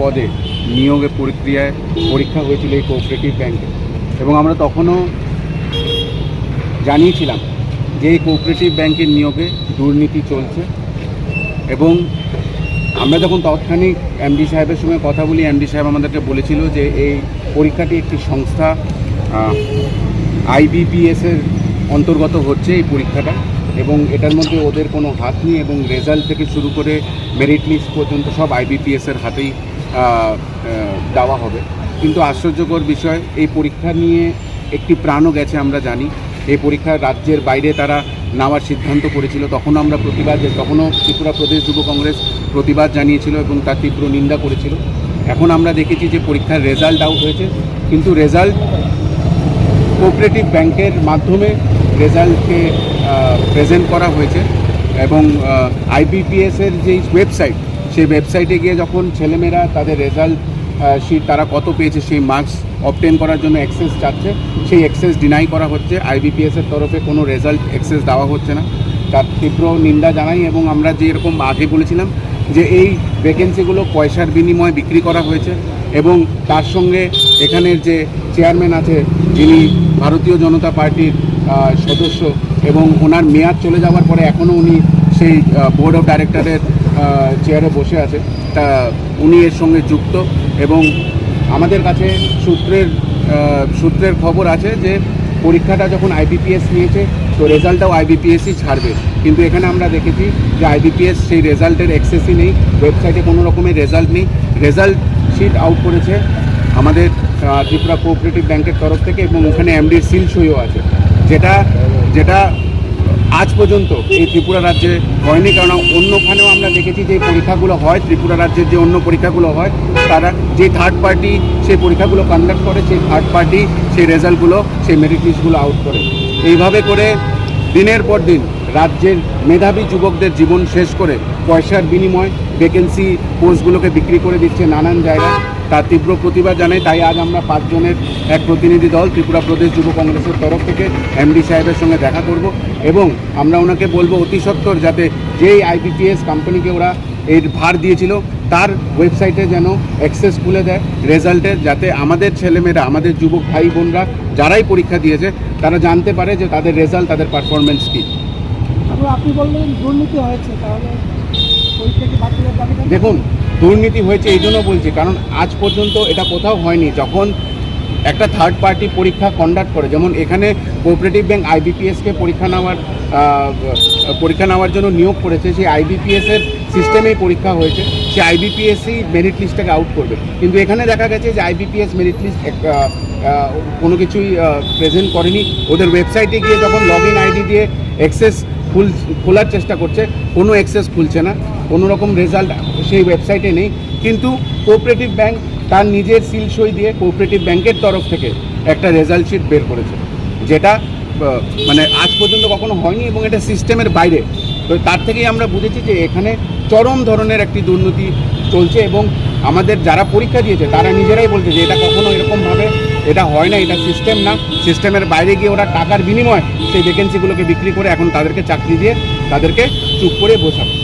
পদে নিয়োগের প্রক্রিয়ায় পরীক্ষা হয়েছিল এই কোঅপারেটিভ ব্যাংকে এবং আমরা তখনও জানিয়েছিলাম যে এই কোঅপারেটিভ ব্যাংকের নিয়োগে দুর্নীতি চলছে এবং আমরা যখন তৎক্ষণিক এমডি সাহেবের সঙ্গে কথা বলি এমডি সাহেব আমাদেরকে বলেছিল যে এই পরীক্ষাটি একটি সংস্থা আইবিপিএসের অন্তর্গত হচ্ছে এই পরীক্ষাটা এবং এটার মধ্যে ওদের কোনো হাত নেই এবং রেজাল্ট থেকে শুরু করে মেরিট লিস্ট পর্যন্ত সব আইবিপিএসের হাতেই দেওয়া হবে। কিন্তু আশ্চর্যকর বিষয়, এই পরীক্ষা নিয়ে একটি প্রাণও গেছে আমরা জানি। এই পরীক্ষা রাজ্যের বাইরে তারা নেওয়ার সিদ্ধান্ত করেছিল। তখন আমরা প্রতিবাদ তখনও ত্রিপুরা প্রদেশ যুব কংগ্রেস প্রতিবাদ জানিয়েছিল এবং তার তীব্র নিন্দা করেছিল। এখন আমরা দেখেছি যে পরীক্ষার রেজাল্ট আউট হয়েছে। কিন্তু রেজাল্ট কোঅপারেটিভ ব্যাংকের মাধ্যমে রেজাল্টকে প্রেজেন্ট করা হয়েছে এবং আইবিপিএসের যেই ওয়েবসাইট সেই ওয়েবসাইটে গিয়ে যখন ছেলেমেয়েরা তাদের রেজাল্ট শিট তারা কত পেয়েছে সেই মার্কস অবটেন করার জন্য অ্যাক্সেস চাচ্ছে, সেই অ্যাক্সেস ডিনাই করা হচ্ছে। আইবিপিএসের তরফে কোনো রেজাল্ট অ্যাক্সেস দেওয়া হচ্ছে না। তার তীব্র নিন্দা জানাই এবং আমরা যে এরকম আগে বলেছিলাম যে এই ভ্যাকেন্সিগুলো পয়সার বিনিময়ে বিক্রি করা হয়েছে এবং তার সঙ্গে এখানের যে চেয়ারম্যান আছে, যিনি ভারতীয় জনতা পার্টির সদস্য এবং ওনার মেয়াদ চলে যাওয়ার পরে এখনও উনি সেই বোর্ড অফ ডাইরেক্টরের চেয়ারে বসে আছে। তা উনি এর সঙ্গে যুক্ত এবং আমাদের কাছে সূত্রের সূত্রের খবর আছে যে পরীক্ষাটা যখন আইবিপিএস নিয়েছে, তো রেজাল্টটাও আইবিপিএসই ছাড়বে। কিন্তু এখানে আমরা দেখেছি যে আইবিপিএস সেই রেজাল্টের অ্যাক্সেসই নেই ওয়েবসাইটে কোনো রকমের রেজাল্ট নেই। রেজাল্ট শিট আউট করেছে আমাদের ত্রিপুরা কোঅপারেটিভ ব্যাংকের তরফ থেকে এবং ওখানে এমডির সিল সইও আছে। যেটা যেটা আজ পর্যন্ত এই ত্রিপুরা রাজ্যে হয়নি কারণ অন্যখানেও আমরা দেখেছি যে পরীক্ষাগুলো হয়, ত্রিপুরা রাজ্যের যে অন্য পরীক্ষাগুলো হয়, তারা যে থার্ড পার্টি সেই পরীক্ষাগুলো কন্ডাক্ট করে, সেই থার্ড পার্টি সেই রেজাল্টগুলো, সেই মেরিট লিস্টগুলো আউট করে। এইভাবে করে দিনের পর দিন রাজ্যের মেধাবী যুবকদের জীবন শেষ করে পয়সার বিনিময় ভ্যাকেন্সি পোস্টগুলোকে বিক্রি করে দিচ্ছে নানান জায়গায়। তার তীব্র প্রতিবাদ জানাই তাই আজ আমরা পাঁচজনের এক প্রতিনিধি দল, ত্রিপুরা প্রদেশ যুব কংগ্রেসের তরফ থেকে এমডি সাহেবের সঙ্গে দেখা করব এবং আমরা ওনাকে বলব অতি সত্বর যাতে যেই আইবিপিএস কোম্পানিকে ওরা এর ভার দিয়েছিল, তার ওয়েবসাইটে যেন অ্যাক্সেস খুলে দেয় রেজাল্টের যাতে আমাদের ছেলেমেয়েরা, আমাদের যুবক ভাই বোনরা যারাই পরীক্ষা দিয়েছে, তারা জানতে পারে যে তাদের রেজাল্ট তাদের পারফরমেন্স কী। আপনি বললেন দুর্নীতি হয়েছে, তাহলে পরীক্ষা কি বাতিলের দাবিটা দেখুন, দুর্নীতি হয়েছে এই জন্য বলছি, কারণ আজ পর্যন্ত এটা কোথাও হয়নি। যখন একটা থার্ড পার্টি পরীক্ষা কন্ডাক্ট করে, যেমন এখানে কোঅপারেটিভ ব্যাংক আইবিপিএসকে পরীক্ষা নেওয়ার পরীক্ষা নেওয়ার জন্য নিয়োগ করেছে, সেই আইবিপিএসের সিস্টেমেই পরীক্ষা হয়েছে সেই আইবিপিএসই মেরিট লিস্টটাকে আউট করবে। কিন্তু এখানে দেখা গেছে যে আইবিপিএস মেরিট লিস্ট কোনো কিছুই প্রেজেন্ট করেনি। ওদের ওয়েবসাইটে গিয়ে যখন লগ ইন আইডি দিয়ে অ্যাক্সেস খুল খোলার চেষ্টা করছে, কোনো অ্যাক্সেস খুলছে না, কোনো রকম রেজাল্ট সেই ওয়েবসাইটে নেই। কিন্তু কোঅপারেটিভ ব্যাংক তার নিজের সিল সই দিয়ে কোঅপারেটিভ ব্যাংকের তরফ থেকে একটা রেজাল্ট শিট বের করেছে, যেটা মানে আজ পর্যন্ত কখনো হয়নি এবং এটা সিস্টেমের বাইরে। তো তার থেকেই আমরা বুঝেছি যে এখানে চরম ধরনের একটি দুর্নীতি চলছে এবং আমাদের যারা পরীক্ষা দিয়েছে, তারা নিজেরাই বলছে যে এটা কখনো এরকমভাবে এটা হয় না, এটা সিস্টেম না। সিস্টেমের বাইরে গিয়ে ওরা টাকার বিনিময়ে সেই ভ্যাকেন্সিগুলোকে বিক্রি করে এখন তাদেরকে চাকরি দিয়ে তাদেরকে চুপ করে বসাবে।